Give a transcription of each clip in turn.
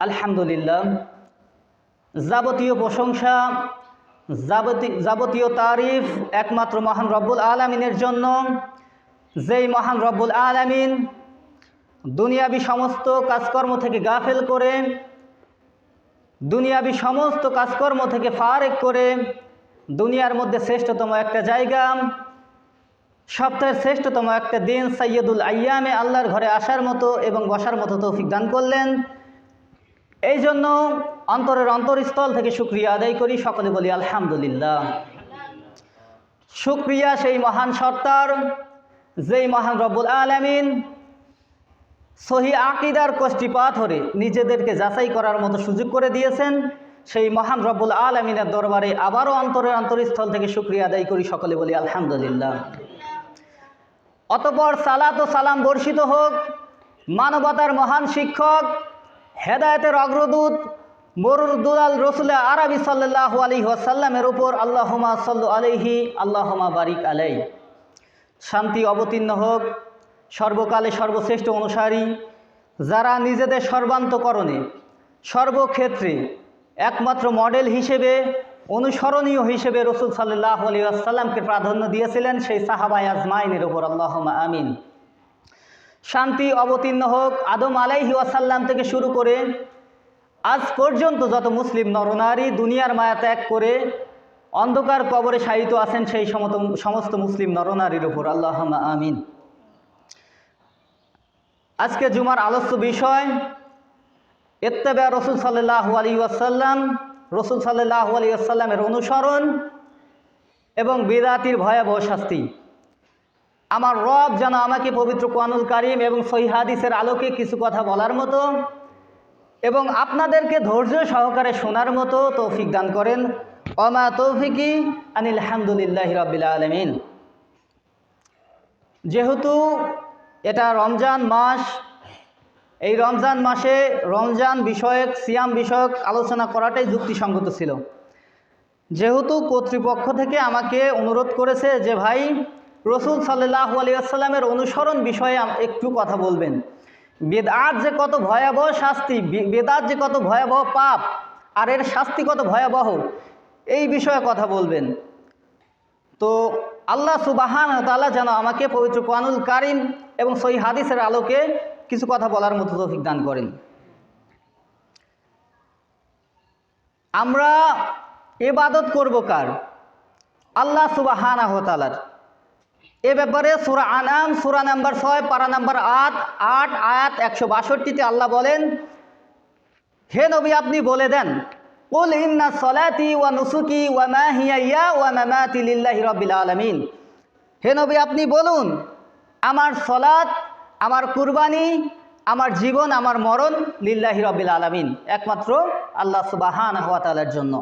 আলহামদুলিল্লাহ, যাবতীয় প্রশংসা যাবতীয় তারিফ একমাত্র মহান রব্বুল আলমিনের জন্য। যেই মহান রব্বুল আলমিন দুনিয়াবি সমস্ত কাজকর্ম থেকে গাফেল করে, দুনিয়াবি সমস্ত কাজকর্ম থেকে ফারেক করে, দুনিয়ার মধ্যে শ্রেষ্ঠতম একটা জায়গা সপ্তাহের শ্রেষ্ঠতম একটা দিন সৈয়দুল আয়ামে আল্লাহর ঘরে আসার মতো এবং বসার মতো তৌফিক দান করলেন। এই জন্য অন্তরের অন্তরস্থল থেকে শুক্রিয়া আদায় করি। সকলে বলি আলহামদুলিল্লাহ। শুক্রিয়া সেই মহান সত্তার যেই মহান রব্বুল আলমিন সহি আকিদার কষ্টি পাথরে নিজেদেরকে যাচাই করার মতো সুযোগ করে দিয়েছেন। সেই মহান রব্বুল আলমিনের দরবারে আবারও অন্তরের অন্তরস্থল থেকে শুক্রিয়া আদায় করি। সকলে বলি আলহামদুলিল্লাহ। অতপর সালাত ও সালাম বর্ষিত হোক, মানবতার মহান শিক্ষক, হেদায়তের অগ্রদূত, মরুর দুলাল রসুল আরবি সাল্লাহ আলী ওয়াসাল্লামের উপর আল্লাহমা সাল্লু আলহি আল্লাহমা বারিক আলাই শান্তি অবতীর্ণ হোক, সর্বকালে সর্বশ্রেষ্ঠ অনুসারী, যারা নিজেদের সর্বান্তকরণে, সর্বক্ষেত্রে, একমাত্র মডেল হিসেবে অনুসরণীয় হিসেবে রসুল সাল্লাহ আলী আসাল্লামকে প্রাধান্য দিয়েছিলেন সেই সাহাবাই আজমাইনের ওপর আল্লাহ আমিন। শান্তি অবতীর্ণ হোক, আদম আলাইহি ওয়াসাল্লাম থেকে শুরু করে আজ পর্যন্ত যত মুসলিম নরনারী দুনিয়ার মায়া ত্যাগ করে অন্ধকার কবরে শায়িত আছেন সেই সমত সমস্ত মুসলিম নরনারীর উপর। আল্লাহ আমিন। আজকে জুমার আলস্য বিষয় এত্তেবা রসুল সাল্লাহ আলী আসাল্লাম রসুল সাল্লাহ আলী আসাল্লামের অনুসরণ এবং বেদাতির ভয়াবহ শাস্তি। আমার রব যেন আমাকে পবিত্র কোয়ানুল কারিম এবং সহিহাদিসের আলোকে কিছু কথা বলার মতো এবং আপনাদেরকে ধৈর্য সহকারে শোনার মতো তৌফিক দান করেন। অমা তৌফিকি আনিল হামদুলিল্লাহ রবিল আলমিন। যেহেতু এটা রমজান মাস এই রমজান মাসে রমজান বিষয়ক, সিয়াম বিষয়ক আলোচনা করাটাই যুক্তিসঙ্গত ছিল। যেহেতু কর্তৃপক্ষ থেকে আমাকে অনুরোধ করেছে যে, ভাই, রসুল সাল্লাহ আলিয়াল্লামের অনুসরণ বিষয়ে একটু কথা বলবেন। বেদাত যে কত ভয়াবহ শাস্তি বেদাত যে কত ভয়াবহ পাপ, আর এর শাস্তি কত ভয়াবহ, এই বিষয়ে কথা বলবেন। তো আল্লাহ সুবাহান তালা যেন আমাকে পবিত্র কোয়ানুল কারিম এবং সই হাদিসের আলোকে কিছু কথা বলার মতো তৌফিক দান করেন। আমরা এবাদত করব কার? আল্লাহ সুবাহান এ ব্যাপারে সুরা আনাম সুরা নাম্বার ছয়, পারা নাম্বার আট আট, আয়াত একশো বাষট্টিতে আল্লাহ বলেন, হে নবী, আপনি বলে দেন, কুল ইন্না সলাতি ওয়া নুসুকি ওয়া মাহিয়া ওয়া মামাতি লিল্লাহি রাব্বিল আলামিন। হে নবী, আপনি বলুন, আমার সলাত আমার কুরবানি, আমার জীবন, আমার মরণ লিল্লাহি রাব্বিল আলামিন। একমাত্র আল্লাহ সুবাহান ওয়া তাআলার জন্য।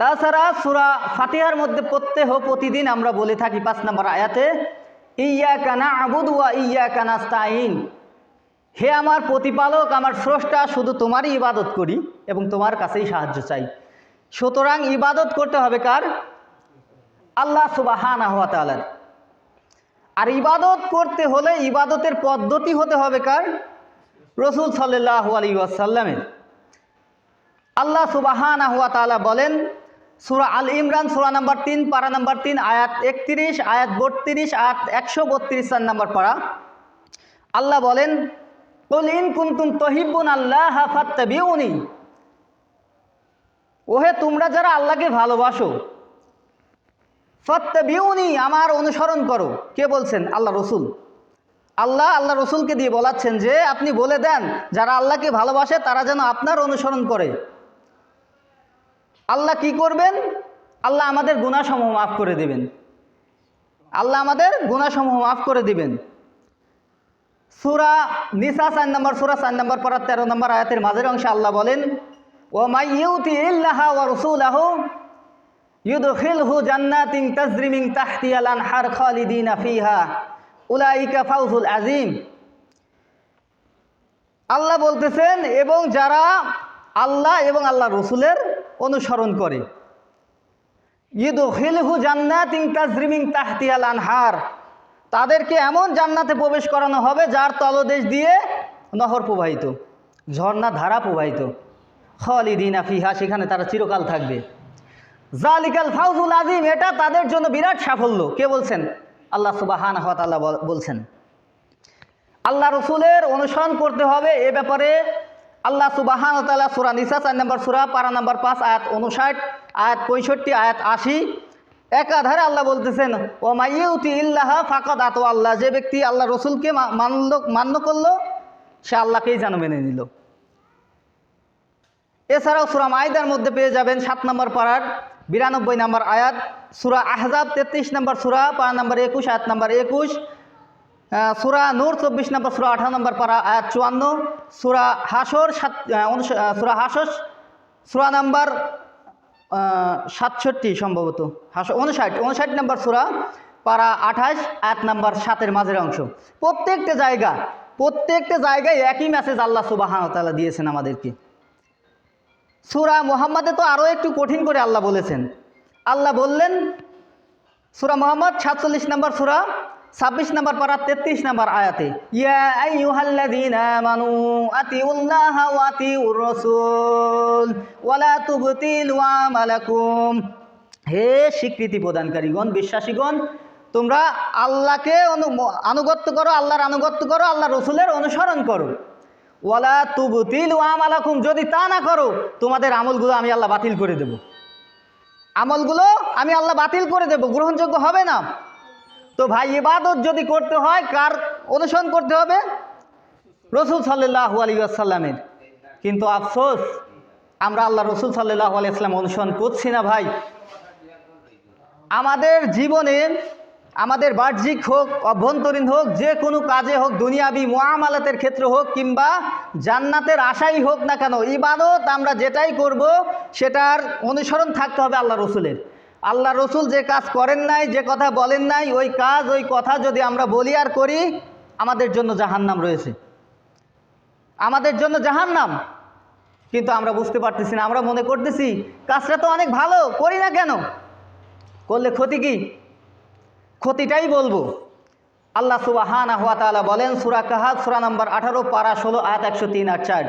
তাছাড়া সুরা ফাতিহার মধ্যে প্রত্যেহ প্রতিদিন আমরা বলে থাকি পাঁচ নম্বর আয়াতে ইয়া কানা আবুদুয়া ইয়া কানা স্তাইন হে আমার প্রতিপালক, আমার স্রষ্টা, শুধু তোমারই ইবাদত করি এবং তোমার কাছেই সাহায্য চাই। সুতরাং ইবাদত করতে হবে কার? আল্লাহ সুবাহান আহতালার আর ইবাদত করতে হলে ইবাদতের পদ্ধতি হতে হবে কার? রসুল সাল্লাহ আলী ওয়াসাল্লামের। আল্লাহ সুবাহান আহুয়া তালা বলেন, সুরা আল ইমরান, সুরা নাম্বার তিন, পারা নাম্বার তিন, আয়াত একত্রিশ, আয়াত বত্রিশ, আয়াত একশো বত্রিশ, চার নাম্বার পারা। আল্লাহ বলেন কলিন কুন্তুম তহিবুন আল্লাহ হাফাত্তাবিউনি ওহে, তোমরা যারা আল্লাহকে ভালোবাসো ফত্তাবিউনি, আমার অনুসরণ করো। কে বলছেন? আল্লাহ রসুল। আল্লাহ আল্লাহ রসুলকে দিয়ে বলাচ্ছেন যে, আপনি বলে দেন, যারা আল্লাহকে ভালোবাসে, তারা যেন আপনার অনুসরণ করে। আল্লাহ কি করবেন? আল্লাহ আমাদের গুণাসমূহ মাফ করে দেবেন। আল্লাহ আমাদের গুণাসমূহ মাফ করে দিবেন। সুরা নিসা চার নম্বর, সুরা চার নম্বর পর তেরো নম্বর আয়াতের মাঝের অংশে আল্লাহ বলেন ও মাই ইউতি ইল্লাহা ও রসুল ইউদখিলহু জান্নাতিন তাজরিমিন তাহতিয়ালান হার খালিদিনা ফিহা। উলাইকা ফাউজুল আজিম। আল্লাহ বলতেছেন, এবং যারা আল্লাহ এবং আল্লাহ রসুলের অনুসরণ করে। ইদু খিলহু জান্নাতিং তাজরিমিং তাহতিয়াল আনহার তাদেরকে এমন জান্নাতে প্রবেশ করানো হবে, যার তলদেশ দিয়ে নহর প্রবাহিত, ঝর্ণা ধারা প্রবাহিত। খালিদিন আফিহা সেখানে তারা চিরকাল থাকবে। জালিকাল ফাউজুল আজিম এটা তাদের জন্য বিরাট সাফল্য। কে বলছেন? আল্লাহ সুবাহান হতাল্লাহ বলছেন। আল্লাহ রসুলের অনুসরণ করতে হবে এ ব্যাপারে। আল্লাহ সুবাহান তাল্লাহ সুরা নিসা চার নম্বর সুরা, পারা নম্বর পাঁচ, আয়াত উনষাট আয়াত পঁয়ষট্টি, আয়াত আশি। একাধারে আল্লাহ বলতেছেন ও মাইউতি ইল্লাহা ফাকাদ আতো আল্লাহ। যে ব্যক্তি আল্লাহ রসুলকে মান্য মান্য করল, সে আল্লাহকেই যেন মেনে নিল। এছাড়াও সুরা মাইদার মধ্যে পেয়ে যাবেন সাত নম্বর পাড়ার বিরানব্বই নম্বর আয়াত, সুরা আহজাব তেত্রিশ নম্বর সুরা পাড়া নম্বর একুশ, আয়াত নম্বর একুশ সুরা নূর চব্বিশ নম্বর সুরা আঠারো নম্বর পাড়া আয়াত চুয়ান্ন, সুরা হাসর সাত সুরা হাসস সুরা নাম্বার সাতষট্টি সম্ভবত হাসো উনষাট উনষাট নম্বর সুরা পারা আঠাশ, আয়াত নাম্বার সাতের মাঝের অংশ। প্রত্যেকটা জায়গা, প্রত্যেকটা জায়গায় একই মেসেজ আল্লাহ সুবাহান তালা দিয়েছেন আমাদেরকে। সুরা মোহাম্মদে তো আরও একটু কঠিন করে আল্লাহ বলেছেন। আল্লাহ বললেন, সুরা মোহাম্মদ সাতচল্লিশ নম্বর সুরা, ছাব্বিশ নম্বর পারা, তেত্রিশ নম্বর আয়াতে হে স্বীকৃতি প্রদানকারীগণ, বিশ্বাসীগণ, তোমরা আল্লাহকে আনুগত্য করো, আল্লাহর আনুগত্য করো আল্লাহ রসুলের অনুসরণ করো। ওয়ালা তুবতিল আমালাকুম, যদি তা না করো, তোমাদের আমলগুলো আমি আল্লাহ বাতিল করে দেব। আমলগুলো আমি আল্লাহ বাতিল করে দেব, গ্রহণযোগ্য হবে না। তো ভাই, ইবাদত যদি করতে হয়, কার অনুসরণ করতে হবে? রসুল সাল্লাহ আলী আসাল্লামের কিন্তু আফসোস, আমরা আল্লাহ রসুল সাল্লাহ আলি আসলাম অনুসরণ করছি না ভাই। আমাদের জীবনে আমাদের বাহ্যিক হোক, অভ্যন্তরীণ হোক, যে কোনো কাজে হোক, দুনিয়াবি মোয়ামালাতের ক্ষেত্রে হোক কিংবা জান্নাতের আশাই হোক না কেন, ইবাদত আমরা যেটাই করব, সেটার অনুসরণ থাকতে হবে আল্লাহ রসুলের। আল্লাহ রসুল যে কাজ করেন নাই, যে কথা বলেন নাই, ওই কাজ, ওই কথা যদি আমরা বলি আর করি, আমাদের জন্য জাহান্নাম রয়েছে। আমাদের জন্য জাহান্নাম। কিন্তু আমরা বুঝতে পারতেছি না, আমরা মনে করতেছি, কাজটা তো অনেক ভালো, করি না কেন? করলে ক্ষতি কি? ক্ষতিটাই বলব। আল্লাহ সুবাহানা হাত তাআলা বলেন, সুরা কাহাত সুরা নম্বর আঠারো, পারা ষোলো, আয়াত একশো তিন আর চার।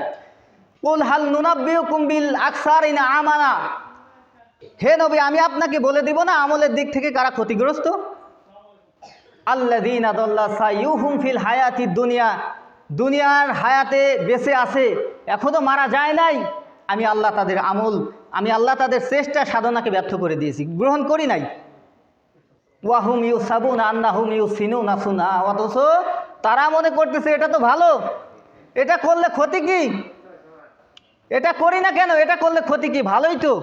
কুল হাল নুনাব্বিউ কুম্বিল আকসার ইনা আমানা। হে নবী, আমি আপনাকে বলে দিব না আমলের দিক থেকে কারা ক্ষতিগ্রস্ত? আল্লাদিন আদল্লা সাইউহুম ফিল হায়াতি দুনিয়া। দুনিয়ার হায়াতে বেঁচে আছে এখনও মারা যায় নাই। আমি আল্লাহ তাদের আমল, আমি আল্লাহ তাদের চেষ্টা সাধনাকে ব্যর্থ করে দিয়েছি, গ্রহণ করি নাই। ওয়াহুম ইউ সাবুন আন্নাহুম ইউ সিনু নাসুনা অথচ তারা মনে করতেছে, এটা তো ভালো। এটা করলে ক্ষতি কি? এটা করি না কেন? এটা করলে ক্ষতি কি? ভালোই তো।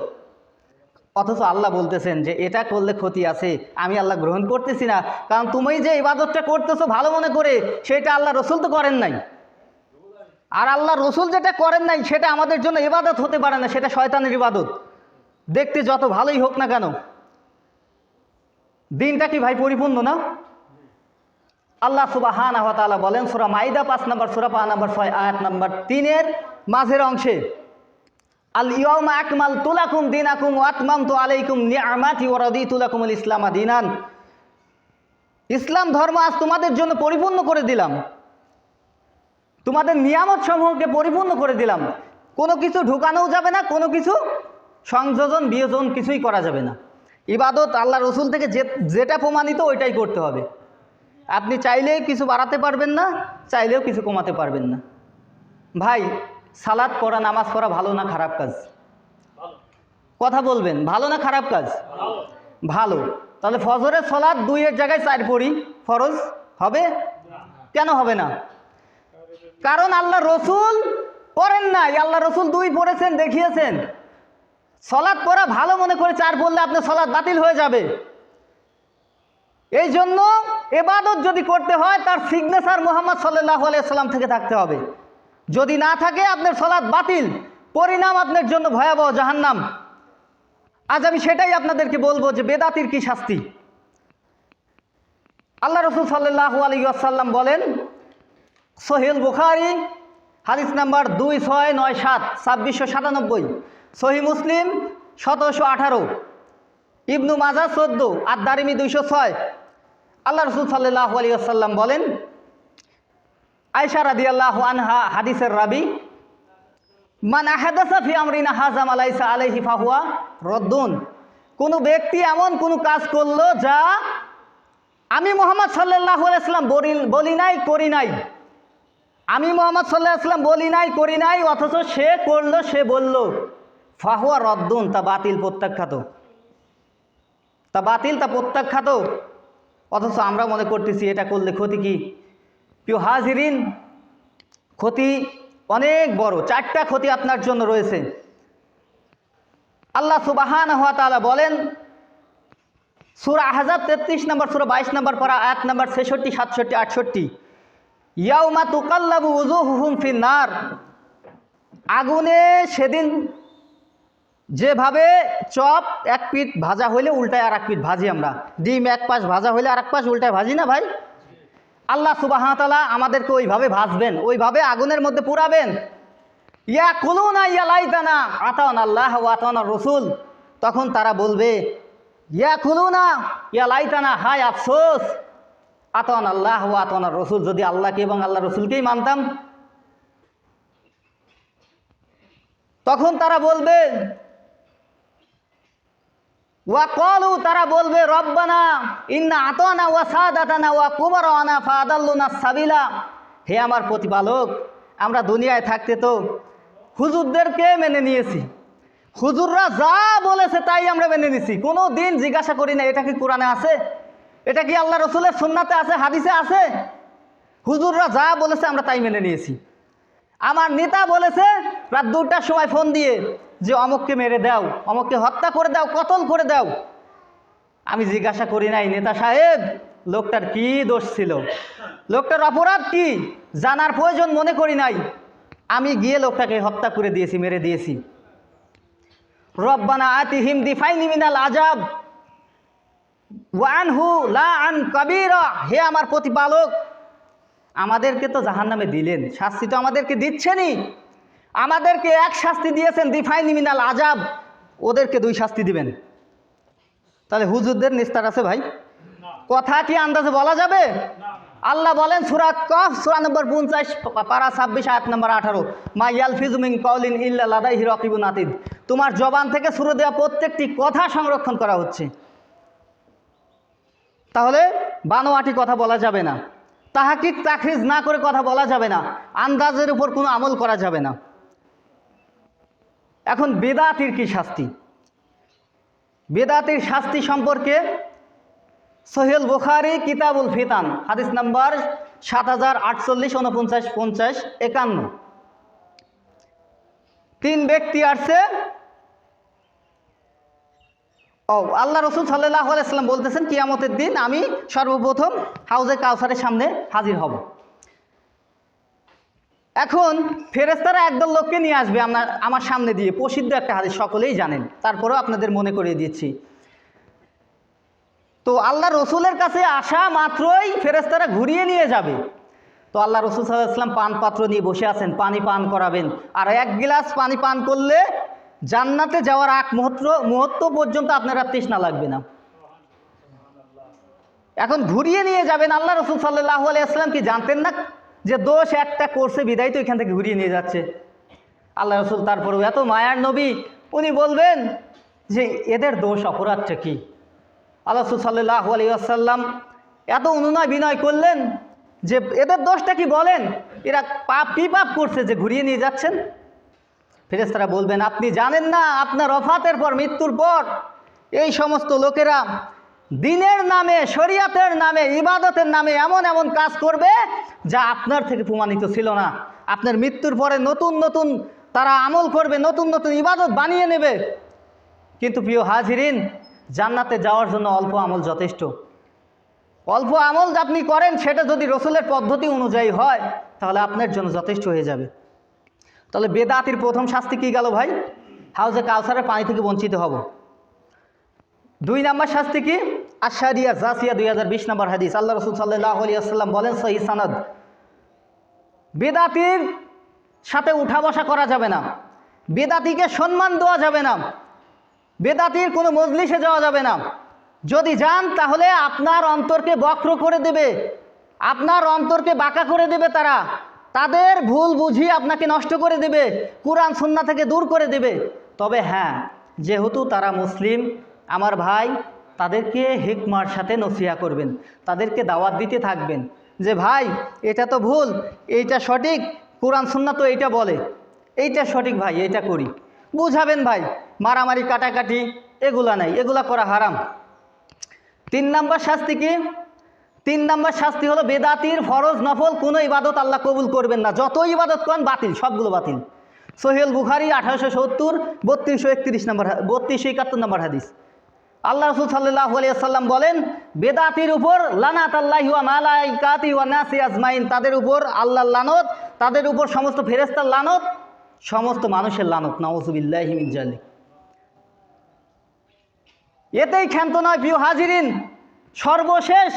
অথচ আল্লাহ বলতেছেন যে, এটা করলে ক্ষতি আছে। আমি আল্লাহ গ্রহণ করতেছি না। কারণ তুমি যে ইবাদতটা করতেছো ভালো মনে করে, সেটা আল্লাহ রসুল তো করেন নাই। আর আল্লাহ রসুল যেটা করেন নাই, সেটা আমাদের জন্য ইবাদত হতে পারে না। সেটা শয়তানের ইবাদত। দেখতে যত ভালোই হোক না কেন। দিনটা কি ভাই পরিপূর্ণ না? আল্লাহ সুবাহান তাআলা বলেন, সুরা মাইদা পাঁচ নম্বর, সুরা পাঁচ নম্বর, ছয় আয়াত নম্বর, তিনের মাঝের অংশে, আল ইয়মা আকমাল তুলাকুম দিনাকুম ওয়াতমাম তো আলাইকুম নিয়ামাতি ওরাদি তুলাকুমুল ইসলামা দিনান। ইসলাম ধর্ম আজ তোমাদের জন্য পরিপূর্ণ করে দিলাম। তোমাদের নিয়ামত সমূহকে পরিপূর্ণ করে দিলাম। কোনো কিছু ঢুকানোও যাবে না, কোনো কিছু সংযোজন, বিয়োজন কিছুই করা যাবে না। ইবাদত আল্লাহ রসুল থেকে যে, যেটা প্রমাণিত ওইটাই করতে হবে। আপনি চাইলেও কিছু বাড়াতে পারবেন না, চাইলেও কিছু কমাতে পারবেন না। ভাই সালাদ পড়া, নামাজ পড়া ভালো না খারাপ কাজ? কথা বলবেন, ভালো না খারাপ কাজ? ভালো। তাহলে ফজরের সলাদ দুইয়ের জায়গায় চার পড়ি, ফরজ হবে? কেন হবে না? কারণ আল্লাহ রসুল পড়েন নাই আল্লাহ রসুল দুই পড়েছেন, দেখিয়েছেন। সলাদ পড়া ভালো মনে করে চার পড়লে আপনার সলাদ বাতিল হয়ে যাবে। এই জন্য এবাদত যদি করতে হয়, তার সিগনেচার মোহাম্মদ সাল্লাহ আলাইসাল্লাম থেকে থাকতে হবে। যদি না থাকে, আপনার সলাদ বাতিল। পরিণাম আপনার জন্য ভয়াবহ জাহান্নাম। আজ আমি সেটাই আপনাদেরকে বলব যে বেদাতির কি শাস্তি। আল্লাহ রসুল সাল্লাহ আলী আসাল্লাম বলেন সোহেল বুখারি, হাদিস নাম্বার দুই ছয় নয় সাত, ছাব্বিশশো সাতানব্বই। সহি মুসলিম সতেরোশো আঠারো। ইবনু মাজা চোদ্দ আর দারিমি দুইশো ছয়। আল্লাহ রসুল সাল্লাহ আলী আসাল্লাম বলেন আয়সা রাদি আল্লাহ আনহা হাদিসের রাবি, মান আহাদাসা ফি হাজাম আলাইসা আলাইহি ফাহুয়া রদ্দুন। কোনো ব্যক্তি এমন কোনো কাজ করল যা আমি মোহাম্মদ সাল্লাহ আলাইসাল্লাম বলি বলি নাই, করি নাই। আমি মোহাম্মদ সাল্লাহ আসলাম বলি নাই, করি নাই, অথচ সে করল, সে বলল। ফাহুয়া রদ্দুন, তা বাতিল প্রত্যাখ্যাত। তা বাতিল, তা প্রত্যাখ্যাত। অথচ আমরা মনে করতেছি, এটা করলে ক্ষতি কি? প্রিয় হাজিরিন, ক্ষতি অনেক বড়, চারটা ক্ষতি আপনার জন্য রয়েছে। আল্লাহ সুবাহান হওয়া তালা বলেন, সুরা আহাজাব তেত্রিশ নম্বর, সুরা বাইশ নম্বর পরা, আয়াত নম্বর ছেষট্টি, সাতষট্টি, আটষট্টি। ইয়াউমা তুকাল্লাবু উজুহুম ফিন্নার আগুনে সেদিন যেভাবে চপ এক পিঠ ভাজা হইলে উল্টায় আর এক পিঠ ভাজি আমরা। ডিম এক পাশ ভাজা হইলে আর এক পাশ উল্টায় ভাজি না ভাই? আল্লাহ সুবাহতালা আমাদেরকে ওইভাবে ভাজবেন, ওইভাবে আগুনের মধ্যে পুরাবেন। ইয়া কুলু না ইয়া লাইতানা আতান আল্লাহ আতান রসুল। তখন তারা বলবে, ইয়া খুলু না ইয়া লাইতানা, হায় আফসোস। আতন আল্লাহ আতন রসুল, যদি আল্লাহকে এবং আল্লাহ রসুলকেই মানতাম। তখন তারা বলবে ওয়া কলু তারা বলবে, রব্বানা, ইন্না আতানা ওয়া সাদাতানা ওয়া কুবারানা ফাদাল্লুনা সাবিলা। হে আমার প্রতিপালক, আমরা দুনিয়ায় থাকতে তো হুজুরদেরকে মেনে নিয়েছি। হুজুররা যা বলেছে তাই আমরা মেনে নিছি। কোনো দিন জিজ্ঞাসা করি না, এটা কি কোরআনে আছে? এটা কি আল্লাহ রসুলের সুন্নাতে আছে, হাদিসে আছে? হুজুররা যা বলেছে আমরা তাই মেনে নিয়েছি। আমার নেতা বলেছে রাত দুটার সময় ফোন দিয়ে যে অমককে মেরে দাও, অমককে হত্যা করে দাও, কতল করে দাও। আমি জিজ্ঞাসা করি নাই, নেতা সাহেব, লোকটার কি দোষ ছিল? লোকটার অপরাধ কি? জানার প্রয়োজন মনে করি নাই। আমি গিয়ে লোকটাকে হত্যা করে দিয়েছি, মেরে দিয়েছি। রব্বানা আতিহিম দিফাইনি মিনাল আজাব ওয়ানহু লা আন কবিরা। হে আমার প্রতিপালক, আমাদেরকে তো জাহান নামে দিলেন, শাস্তি তো আমাদেরকে দিচ্ছেনই। আমাদেরকে এক শাস্তি দিয়েছেন দিফাইনি মিনাল আজাব ওদেরকে দুই শাস্তি দিবেন। তাহলে হুজুরদের নিস্তার আছে ভাই? কথা কি আন্দাজে বলা যাবে? আল্লাহ বলেন, সুরা কফ, সুরা নম্বর পঞ্চাশ, পারা ছাব্বিশ, আয়াত নম্বর আঠারো। মা ইয়াল ফিজুমিং কলিন ইল্লা লাদাইহি রকিবুন আতিদ। তোমার জবান থেকে সুরে দেওয়া প্রত্যেকটি কথা সংরক্ষণ করা হচ্ছে। তাহলে বানোয়াটি কথা বলা যাবে না। তাহাকিক তাখরিজ না করে কথা বলা যাবে না। আন্দাজের উপর কোনো আমল করা যাবে না। এখন বেদাতির কি শাস্তি? বেদাতির শাস্তি সম্পর্কে সোহেল বুখারি, কিতাবুল ফিতান, হাদিস নাম্বার সাত হাজার আটচল্লিশ, উনপঞ্চাশ, পঞ্চাশ, একান্ন। তিন ব্যক্তি আসছে। ও, আল্লাহ রসুল সাল্লাহ আলাইসাল্লাম বলতেছেন, কিয়ামতের দিন আমি সর্বপ্রথম হাউজে কাউসারের সামনে হাজির হব। এখন ফেরেস্তারা একদল লোককে নিয়ে আসবে আপনার আমার সামনে দিয়ে। প্রসিদ্ধ একটা হাদিস সকলেই জানেন। তারপরেও আপনাদের মনে করিয়ে দিচ্ছি। তো আল্লাহ রসুলের কাছে আসা মাত্রই ফেরেস্তারা ঘুরিয়ে নিয়ে যাবে। তো আল্লাহ রসুল সাল্লাহাম পান পাত্র নিয়ে বসে আছেন, পানি পান করাবেন। আর এক গিলাস পানি পান করলে জান্নাতে যাওয়ার আগ মুহূর্ত মুহূর্ত পর্যন্ত আপনারা তৃষ্ণা লাগবে না। এখন ঘুরিয়ে নিয়ে যাবেন আল্লাহ রসুল সাল্লাহ আলিয়াল্লাম কি জানতেন না যে দোষ একটা করছে, বিদায় তো এখান থেকে ঘুরিয়ে নিয়ে যাচ্ছে। আল্লাহ রসুল তারপরেও, এত মায়ার নবী, উনি বলবেন যে এদের দোষ অপরাধটা কি? আল্লাহ সাল্লাহ আলিয়াল্লাম এত অনুনয় বিনয় করলেন যে এদের দোষটা কি বলেন? এরা পাপ, কি পাপ করছে যে ঘুরিয়ে নিয়ে যাচ্ছেন? ফেরেস্তারা বলবেন, আপনি জানেন না, আপনার অফাতের পর, মৃত্যুর পর এই সমস্ত লোকেরা দিনের নামে, শরিয়াতের নামে, ইবাদতের নামে এমন এমন কাজ করবে যা আপনার থেকে প্রমাণিত ছিল না। আপনার মৃত্যুর পরে নতুন নতুন তারা আমল করবে, নতুন নতুন ইবাদত বানিয়ে নেবে। কিন্তু প্রিয় হাজিরিন, জান্নাতে যাওয়ার জন্য অল্প আমল যথেষ্ট। অল্প আমল আপনি করেন, সেটা যদি রসুলের পদ্ধতি অনুযায়ী হয়, তাহলে আপনার জন্য যথেষ্ট হয়ে যাবে। তাহলে বেদাতির প্রথম শাস্তি কী গেল ভাই? হাউজে কাউসারের পানি থেকে বঞ্চিত হব। দুই নাম্বার শাস্তি কি? আশারিয়া জাসিয়া দুই হাজার বিশ নম্বর হাদিস। আল্লাহ রসুল সাল্লাহ আলিয়াল্লাম বলেন সহি সানাদ, বেদাতির সাথে উঠা বসা করা যাবে না। বেদাতিকে সম্মান দেওয়া যাবে না। বেদাতির কোনো মজলিসে যাওয়া যাবে না। যদি যান, তাহলে আপনার অন্তরকে বক্র করে দেবে। আপনার অন্তরকে বাঁকা করে দেবে তারা। তাদের ভুল বুঝিয়ে আপনাকে নষ্ট করে দেবে। কোরআন সন্না থেকে দূর করে দেবে। তবে হ্যাঁ যেহেতু তারা মুসলিম, আমার ভাই তাদেরকে হিকমার সাথে নসিহা করবেন, তাদেরকে দাওয়াত দিতে থাকবেন যে, ভাই, এটা তো ভুল, এইটা সঠিক, কোরআন সুন্না তো এইটা বলে। এইটা সঠিক ভাই, এইটা করি। বুঝাবেন ভাই, মারামারি, কাটাকাটি, এগুলা নাই, এগুলা করা হারাম। তিন নাম্বার শাস্তি কি? তিন নাম্বার শাস্তি হলো, বেদাতির ফরজ নফল কোনো ইবাদত আল্লাহ কবুল করবেন না, যত ইবাদত করেন বাতিল, সবগুলো বাতিল। সোহেল বুখারি আঠারোশো সত্তর, বত্রিশশো একত্রিশ নম্বর বত্রিশশো একাত্তর নম্বর হাদিস। আল্লাহ রসুল সাল্লাহ আলিয়াল্লাম বলেন, বেদাতির উপর লানাত আল্লাহ মালাইকাতি ওয়া নাসি আজমাইন, তাদের উপর আল্লাহর লানত, তাদের উপর সমস্ত ফেরেস্তার লানত, সমস্ত মানুষের লানত নওয়াজুবিল্লাহ মিন জালিক। এতেই ক্ষান্ত নয়, প্রিয় হাজিরিন, সর্বশেষ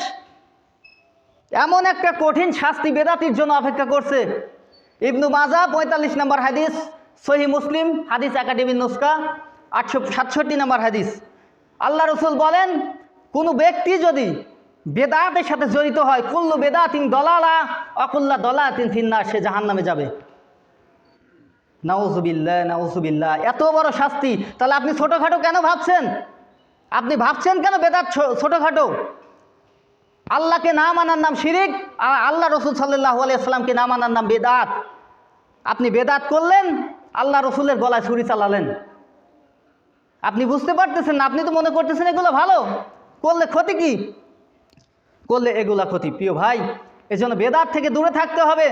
এমন একটা কঠিন শাস্তি বেদাতির জন্য অপেক্ষা করছে। ইবনু মাজা পঁয়তাল্লিশ নম্বর হাদিস সহি মুসলিম, হাদিস একাডেমির নুস্কা আটশো সাতষট্টি নম্বর হাদিস। আল্লাহ রসুল বলেন, কোনো ব্যক্তি যদি বেদাতের সাথে জড়িত হয়, কুল্লু বেদাতিন দলালা, অকুল্লা দলাতিন ফিন্না সে জাহান নামে যাবে নাউজুবিল্লাহ নাউজুবিল্লাহ এত বড় শাস্তি। তাহলে আপনি ছোটোখাটো কেন ভাবছেন? আপনি ভাবছেন কেন বেদাত ছোটোখাটো? আল্লাহকে না মানার নাম শিরিক, আর আল্লাহ রসুল সাল্লাহ আলিয়াল্লামকে না মানার নাম বেদাত। আপনি বেদাত করলেন, আল্লাহ রসুলের গলায় ছুরি চালালেন। আপনি বুঝতে পারতেছেন না, আপনি তো মনে করতেছেন এগুলো ভালো। করলে ক্ষতি কি? করলে এগুলা ক্ষতি। প্রিয় ভাই, এজন্য বেদাত থেকে দূরে থাকতে হবে।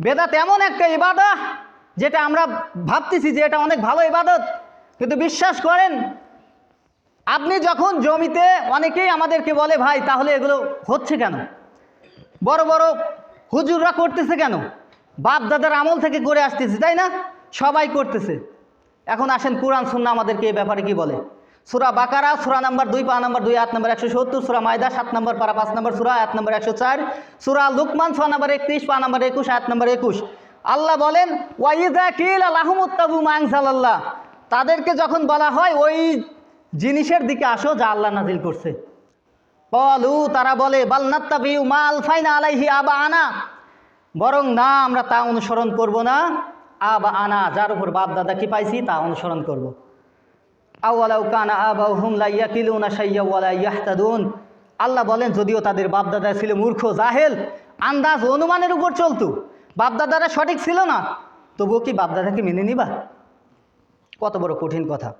বেদাত এমন একটা ইবাদত, যেটা আমরা ভাবতেছি যে এটা অনেক ভালো ইবাদত। কিন্তু বিশ্বাস করেন, আপনি যখন জমিতে অনেকেই আমাদেরকে বলে, ভাই, তাহলে এগুলো হচ্ছে কেন? বড় বড় হুজুররা করতেছে কেন? বাপ দাদার আমল থেকে করে আসতেছে, তাই না? সবাই করতেছে। এখন আসেন, কোরআন সুন্না আমাদেরকে এই ব্যাপারে কি বলে? সুরা বাকারা, সুরা নাম্বার দুই, পা নাম্বার দুই আট নাম্বার একশো সত্তর, সুরা মায়দা, সাত নম্বর পারা, পাঁচ নম্বর সুরা আট নম্বর একশো চার, সুরা লুকমান, ছ নম্বর একত্রিশ, পা নম্বর একুশ আট নম্বর একুশ। আল্লাহ বলেন ওয়াইদা কিল তাদেরকে যখন বলা হয়, ওই জিনিসের দিকে আসো যা আল্লাহ নাজিল করছে। বলু তারা বলে বালনাত্তাবিউ মাল ফাইনা আলাইহি আবা আনা বরং না, আমরা তা অনুসরণ করব না। আবা আনা, যার উপর বাপ দাদা কি পাইছি তা অনুসরণ করব। আউয়ালাউ কানা আবাউ হুম লা ইয়াকিলুনা শাইয়্যা ওয়ালা ইয়াহতাদুন। আল্লাহ বলেন, যদিও তাদের বাপ দাদা ছিল মূর্খ, জাহেল, আন্দাজ অনুমানের উপর চলতো বাপ দাদারা সঠিক ছিল না, তবুও কি বাপ দাদাকে মেনে নিবা? কত বড় কঠিন কথা।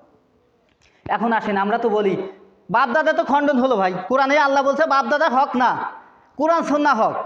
এখন আসেন, আমরা তো বলি বাপ দাদা তো খণ্ডন হলো ভাই, কোরআনে আল্লাহ বলছে বাপ দাদা হক না, কোরআন সন্না হক।